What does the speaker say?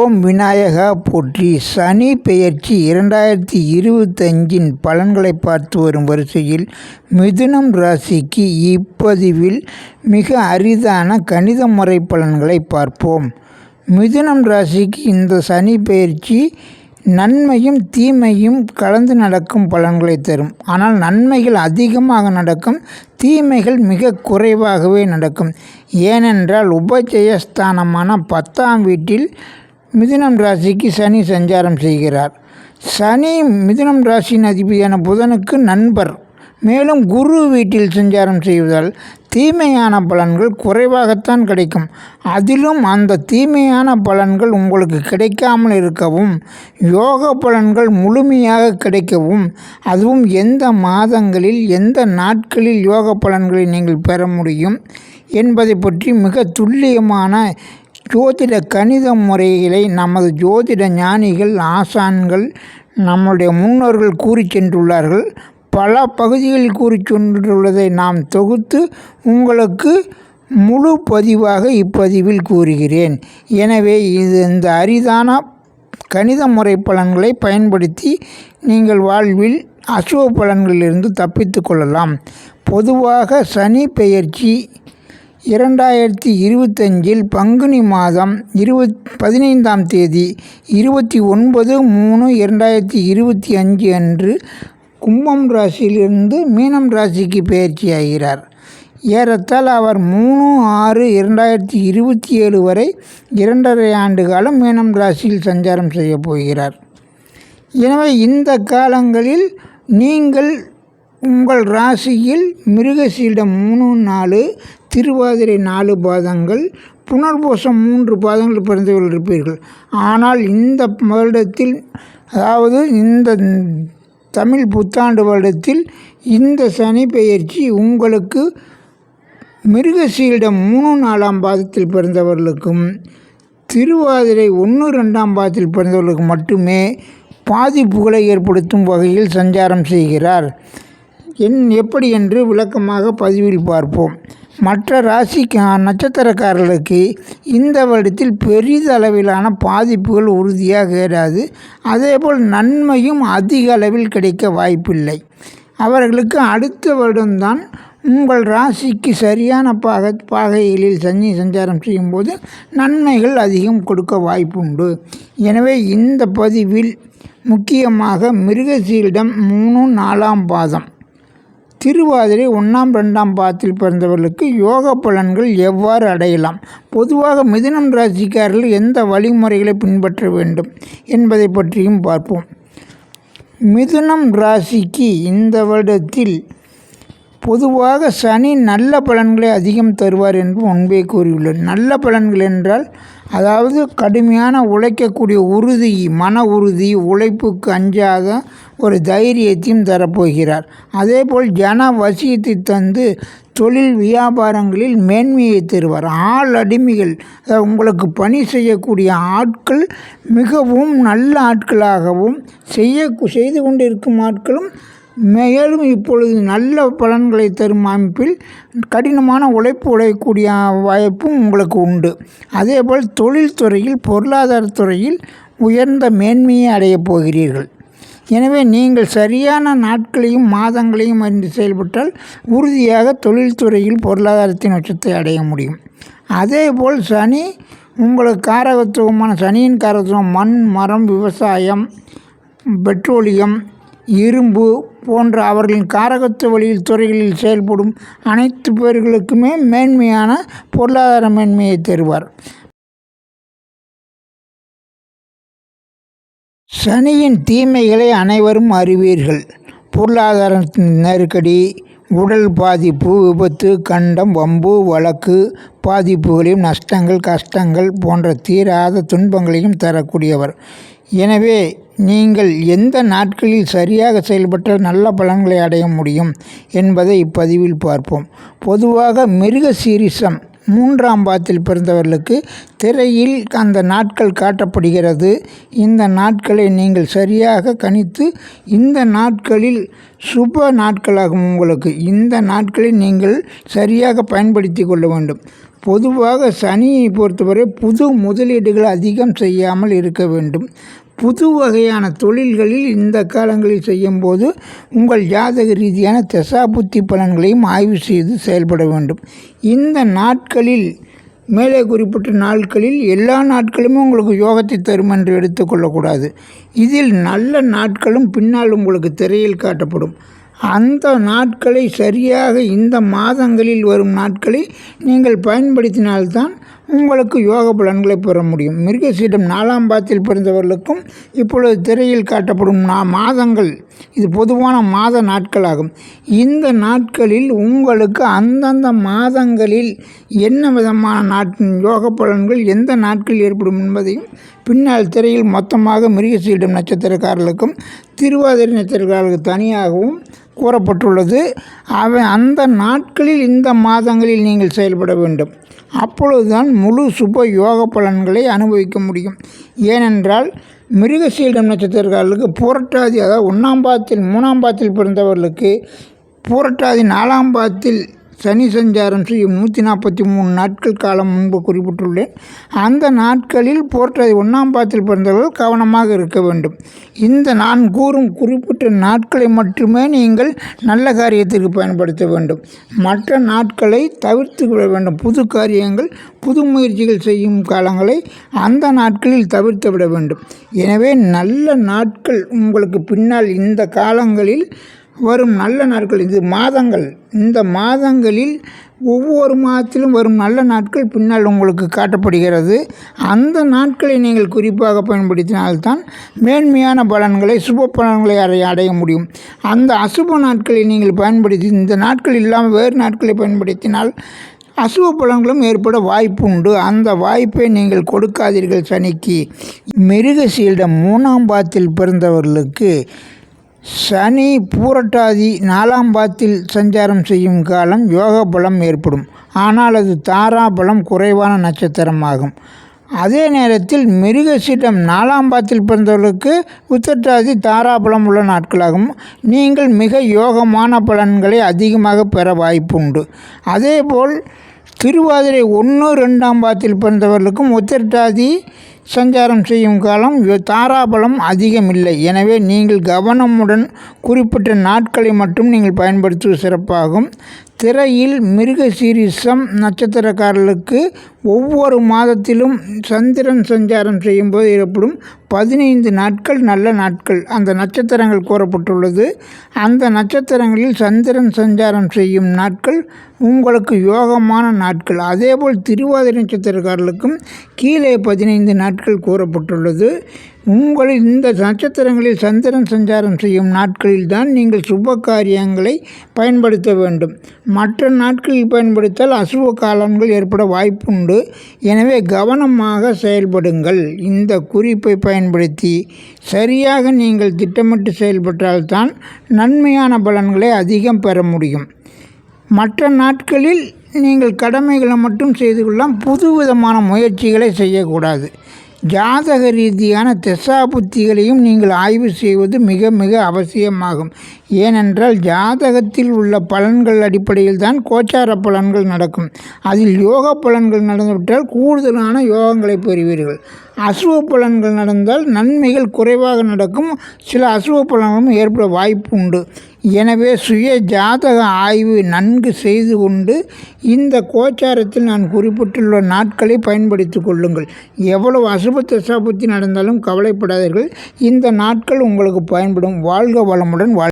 ஓம் விநாயகா போற்றி. சனி பெயர்ச்சி இரண்டாயிரத்தி இருபத்தஞ்சின் பலன்களை பார்த்து வரும் வரிசையில் மிதுனம் ராசிக்கு இப்பதிவில் மிக அரிதான கணித முறை பலன்களை பார்ப்போம். மிதுனம் ராசிக்கு இந்த சனி பெயர்ச்சி நன்மையும் தீமையும் கலந்து நடக்கும் பலன்களை தரும். ஆனால் நன்மைகள் அதிகமாக நடக்கும் தீமைகள் மிக குறைவாகவே நடக்கும். ஏனென்றால் உபஜயஸ்தானமான பத்தாம் வீட்டில் மிதுனம் ராசிக்கு சனி சஞ்சாரம் செய்கிறார். சனி மிதுனம் ராசியின் அதிபதியான புதனுக்கு நண்பர். மேலும் குரு வீட்டில் சஞ்சாரம் செய்வதால் தீமையான பலன்கள் குறைவாகத்தான் கிடைக்கும். அதிலும் அந்த தீமையான பலன்கள் உங்களுக்கு கிடைக்காமல் இருக்கவும் யோக பலன்கள் முழுமையாக கிடைக்கவும் அதுவும் எந்த மாதங்களில் எந்த நாட்களில் யோக பலன்களை நீங்கள் பெற முடியும் என்பதை பற்றி மிக துல்லியமான ஜோதிட கணித முறைகளை நமது ஜோதிட ஞானிகள் ஆசான்கள் நம்முடைய முன்னோர்கள் கூறி சென்றுள்ளார்கள். பல பகுதிகளில் கூறி சென்றுள்ளதை நாம் தொகுத்து உங்களுக்கு முழு பதிவாக இப்பதிவில் கூறுகிறேன். எனவே இது இந்த அரிதான கணித முறை பலன்களை பயன்படுத்தி நீங்கள் வாழ்வில் அசுவ பலன்களிலிருந்து தப்பித்து கொள்ளலாம். பொதுவாக சனி பெயர்ச்சி இரண்டாயிரத்தி இருபத்தஞ்சில் பங்குனி மாதம் இருபத் பதினைந்தாம் தேதி இருபத்தி ஒன்பது மூணு இரண்டாயிரத்தி இருபத்தி அஞ்சு அன்று கும்பம் ராசியிலிருந்து மீனம் ராசிக்கு பயிற்சியாகிறார் ஏறத்தால் அவர் மூணு ஆறு இரண்டாயிரத்தி இருபத்தி ஏழு வரை இரண்டரை ஆண்டு காலம் மீனம் ராசியில் சஞ்சாரம் செய்யப் போகிறார். எனவே இந்த காலங்களில் நீங்கள் உங்கள் ராசியில் மிருகசீடம் மூணு நாலு திருவாதிரை நாலு பாதங்கள் புனர்பூசம் மூன்று பாதங்கள் பிறந்தவர்கள் இருப்பீர்கள். ஆனால் இந்த வருடத்தில் அதாவது இந்த தமிழ் புத்தாண்டு வருடத்தில் இந்த சனி பெயர்ச்சி உங்களுக்கு மிருகசீரிடம் மூணு நாலாம் பாதத்தில் பிறந்தவர்களுக்கும் திருவாதிரை ஒன்று ரெண்டாம் பாதத்தில் பிறந்தவர்களுக்கு மட்டுமே பாதிப்புகளை ஏற்படுத்தும் வகையில் சஞ்சாரம் செய்கிறார். என் எப்படி என்று விளக்கமாக பதிவில் பார்ப்போம். மற்ற ராசி நட்சத்திரக்காரர்களுக்கு இந்த வருடத்தில் பெரிதளவிலான பாதிப்புகள் உறுதியாக ஏறாது அதேபோல் நன்மையும் அதிக அளவில் கிடைக்க வாய்ப்பில்லை. அவர்களுக்கு அடுத்த வருடம்தான் உங்கள் ராசிக்கு சரியான பாக பாகைகளில் சஞ்சி சஞ்சாரம் செய்யும்போது நன்மைகள் அதிகம் கொடுக்க வாய்ப்புண்டு. எனவே இந்த பதிவில் முக்கியமாக மிருகசீரிடம் மூணு நாலாம் பாதம். திருவாதிரை ஒன்றாம் ரெண்டாம் பாதத்தில் பிறந்தவர்களுக்கு யோக பலன்கள் எவ்வாறு அடையலாம்? பொதுவாக மிதுனம் ராசிக்காரர்கள் எந்த வழிமுறைகளை பின்பற்ற வேண்டும் என்பதை பற்றியும் பார்ப்போம். மிதுனம் ராசிக்கு இந்த வருடத்தில் பொதுவாக சனி நல்ல பலன்களை அதிகம் தருவார் என்று முன்பே கூறியுள்ளேன் நல்ல பலன்கள் என்றால் அதாவது கடுமையான உழைக்கக்கூடிய உறுதி மன உறுதி உழைப்புக்கு அஞ்சாத ஒரு தைரியத்தையும் தரப்போகிறார். அதேபோல் ஜன வசியத்தை தந்து தொழில் வியாபாரங்களில் மேன்மையை தருவார். ஆள் அடிமைகள் உங்களுக்கு பணி செய்யக்கூடிய ஆட்கள் மிகவும் நல்ல ஆட்களாகவும் செய்ய செய்து கொண்டிருக்கும் ஆட்களும் மேலும் இப்பொழுது நல்ல பலன்களை தரும் அமைப்பில் கடினமான உழைப்பு உழையக்கூடிய வாய்ப்பும் உங்களுக்கு உண்டு. அதேபோல் தொழில்துறையில் பொருளாதாரத்துறையில் உயர்ந்த மேன்மையை அடையப் போகிறீர்கள். எனவே நீங்கள் சரியான நாட்களையும் மாதங்களையும் அறிந்து செயல்பட்டால் உறுதியாக தொழில்துறையில் பொருளாதாரத்தின் உச்சத்தை அடைய முடியும். அதேபோல் சனி உங்களுக்கு காரகத்துவமான சனியின் காரகத்துவம் மண் மரம் விவசாயம் பெட்ரோலியம் இரும்பு போன்ற அவர்களின் காரகத்துவ வழியில் துறைகளில் செயல்படும் அனைத்து பேர்களுக்குமே மேன்மையான பொருளாதார மேன்மையை தருவார். சனியின் தீமைகளை அனைவரும் அறிவீர்கள். பொருளாதார நெருக்கடி உடல் பாதிப்பு விபத்து கண்டம் வம்பு வழக்கு பாதிப்புகளையும் நஷ்டங்கள் கஷ்டங்கள் போன்ற தீராத துன்பங்களையும் தரக்கூடியவர். எனவே நீங்கள் எந்த நாட்களில் சரியாக செயல்பட்டால் நல்ல பலன்களை அடைய முடியும் என்பதை இப்பதிவில் பார்ப்போம். பொதுவாக மிருக சீரிசம் மூன்றாம் பாத்தில் பிறந்தவர்களுக்கு திரையில் அந்த நாட்கள் காட்டப்படுகிறது. இந்த நாட்களை நீங்கள் சரியாக கணித்து இந்த நாட்களில் சுப நாட்களாகும் உங்களுக்கு. இந்த நாட்களை நீங்கள் சரியாக பயன்படுத்தி கொள்ள வேண்டும். பொதுவாக சனியை பொறுத்தவரை புது முதலீடுகள் அதிகம் செய்யாமல் இருக்க வேண்டும். புது வகையான தொழில்களில் இந்த காலங்களில் செய்யும்போது உங்கள் ஜாதக ரீதியான தசாபுத்தி பலன்களையும் ஆய்வு செய்து செயல்பட வேண்டும். இந்த நாட்களில் மேலே குறிப்பிட்ட நாட்களில் எல்லா நாட்களுமே உங்களுக்கு யோகத்தை தரும் என்று எடுத்துக்கொள்ளக்கூடாது இதில் நல்ல நாட்களும் பின்னால் உங்களுக்கு திரையில் காட்டப்படும். அந்த நாட்களை சரியாக இந்த மாதங்களில் வரும் நாட்களை நீங்கள் பயன்படுத்தினால்தான் உங்களுக்கு யோக பலன்களை பெற முடியும். மிருகசீடம் நாலாம் பாத்தில் பிறந்தவர்களுக்கும் இப்பொழுது திரையில் காட்டப்படும் நா மாதங்கள் இது பொதுவான மாத நாட்களாகும். இந்த நாட்களில் உங்களுக்கு அந்தந்த மாதங்களில் என்ன விதமான நாட் யோக பலன்கள் எந்த நாட்களில் ஏற்படும் என்பதையும் பின்னால் திரையில் மொத்தமாக மிருகசீடம் நட்சத்திரக்காரர்களுக்கும் திருவாதிரை நட்சத்திரக்காரர்களுக்கு தனியாகவும் கூறப்பட்டுள்ளது. அவை அந்த நாட்களில் இந்த மாதங்களில் நீங்கள் செயல்பட வேண்டும். அப்பொழுதுதான் முழு சுப யோக பலன்களை அனுபவிக்க முடியும். ஏனென்றால் மிருகசீடம் நட்சத்திரக்காரர்களுக்கு புரட்டாதி அதாவது ஒன்றாம் பாதத்தில் மூணாம் பாதத்தில் பிறந்தவர்களுக்கு புரட்டாதி நாலாம் பாதத்தில் சனி சஞ்சாரம் செய்யும் நூற்றி நாற்பத்தி மூணு நாட்கள் காலம் முன்பு குறிப்பிட்டுள்ளேன். அந்த நாட்களில் போற்றதை ஒன்றாம் பாத்தில் பிறந்தவர்கள் கவனமாக இருக்க வேண்டும். இந்த நான் கூறும் குறிப்பிட்ட நாட்களை மட்டுமே நீங்கள் நல்ல காரியத்திற்கு பயன்படுத்த வேண்டும். மற்ற நாட்களை தவிர்த்து விட வேண்டும். புது காரியங்கள் புது முயற்சிகள் செய்யும் காலங்களை அந்த நாட்களில் தவிர்த்து விட வேண்டும். எனவே நல்ல நாட்கள் உங்களுக்கு பின்னால் இந்த காலங்களில் வரும் நல்ல நாட்கள். இது மாதங்கள். இந்த மாதங்களில் ஒவ்வொரு மாதத்திலும் வரும் நல்ல நாட்கள் பின்னால் உங்களுக்கு காட்டப்படுகிறது. அந்த நாட்களை நீங்கள் குறிப்பாக பயன்படுத்தினால்தான் மேன்மையான பலன்களை சுப பலன்களை அடைய அடைய முடியும். அந்த அசுப நாட்களை நீங்கள் பயன்படுத்தி இந்த நாட்கள் இல்லாமல் வேறு நாட்களை பயன்படுத்தினால் அசுப பலன்களும் ஏற்பட வாய்ப்பு உண்டு அந்த வாய்ப்பை நீங்கள் கொடுக்காதீர்கள் சனிக்கு. மிருகசீலிடம் மூணாம் பாத்தில் பிறந்தவர்களுக்கு சனி பூரட்டாதி நாலாம் பாத்தில் சஞ்சாரம் செய்யும் காலம் யோக பலம் ஏற்படும். ஆனால் அது தாரா பலம் குறைவான நட்சத்திரமாகும். அதே நேரத்தில் மிருகசீடம் நாலாம் பாத்தில் பிறந்தவர்களுக்கு உத்தட்டாதி தாராபலம் உள்ள நாட்களாகும். நீங்கள் மிக யோகமான பலன்களை அதிகமாக பெற வாய்ப்புண்டு. அதேபோல் திருவாதிரை ஒன்று ரெண்டாம் பாத்தில் பிறந்தவர்களுக்கும் உத்திரட்டாதி சஞ்சாரம் செய்யும் காலம் தாராபலம் அதிகமில்லை. எனவே நீங்கள் கவனமுடன் குறிப்பிட்ட நாட்களை மட்டும் நீங்கள் பயன்படுத்துவது சிறப்பாகும். திரையில் மிருகசீரிசம் நட்சத்திரக்காரர்களுக்கு ஒவ்வொரு மாதத்திலும் சந்திரன் சஞ்சாரம் செய்யும்போது ஏற்படும் பதினைந்து நாட்கள் நல்ல நாட்கள். அந்த நட்சத்திரங்கள் கூறப்பட்டுள்ளது. அந்த நட்சத்திரங்களில் சந்திரன் சஞ்சாரம் செய்யும் நாட்கள் உங்களுக்கு யோகமான நாட்கள். அதேபோல் திருவாதிரை நட்சத்திரக்காரர்களுக்கும் கீழே பதினைந்து நாட்கள் கூறப்பட்டுள்ளது. உங்களின் இந்த நட்சத்திரங்களில் சந்திரன் சஞ்சாரம் செய்யும் நாட்களில் தான் நீங்கள் சுப காரியங்களை பயன்படுத்த வேண்டும். மற்ற நாட்களில் பயன்படுத்தால் அசுப காலங்கள் ஏற்பட வாய்ப்புண்டு. எனவே கவனமாக செயல்படுங்கள். இந்த குறிப்பை பயன்படுத்தி சரியாக நீங்கள் திட்டமிட்டு செயல்பட்டால்தான் நன்மையான பலன்களை அதிகம் பெற முடியும். மற்ற நாட்களில் நீங்கள் கடமைகளை மட்டும் செய்து கொள்ளலாம் புது விதமான முயற்சிகளை செய்யக்கூடாது. ஜாதக ரீதியான திசா புத்திகளையும் நீங்கள் ஆய்வு செய்வது மிக மிக அவசியமாகும். ஏனென்றால் ஜாதகத்தில் உள்ள பலன்கள் அடிப்படையில் தான் கோச்சார பலன்கள் நடக்கும். அதில் யோக பலன்கள் நடந்துவிட்டால் கூடுதலான யோகங்களை பெறுவீர்கள். அசுவ பலன்கள் நடந்தால் நன்மைகள் குறைவாக நடக்கும். சில அசுவ பலன்களும் ஏற்பட வாய்ப்பு உண்டு. எனவே சுய ஜாதக ஆய்வு நன்கு செய்து கொண்டு இந்த கோச்சாரத்தில் நான் குறிப்பிட்டுள்ள நாட்களை பயன்படுத்தி கொள்ளுங்கள். எவ்வளவு அசுப தசாபத்தி நடந்தாலும் கவலைப்படாதீர்கள். இந்த நாட்கள் உங்களுக்கு பயன்படும். வாழ்க வளமுடன் வாழ்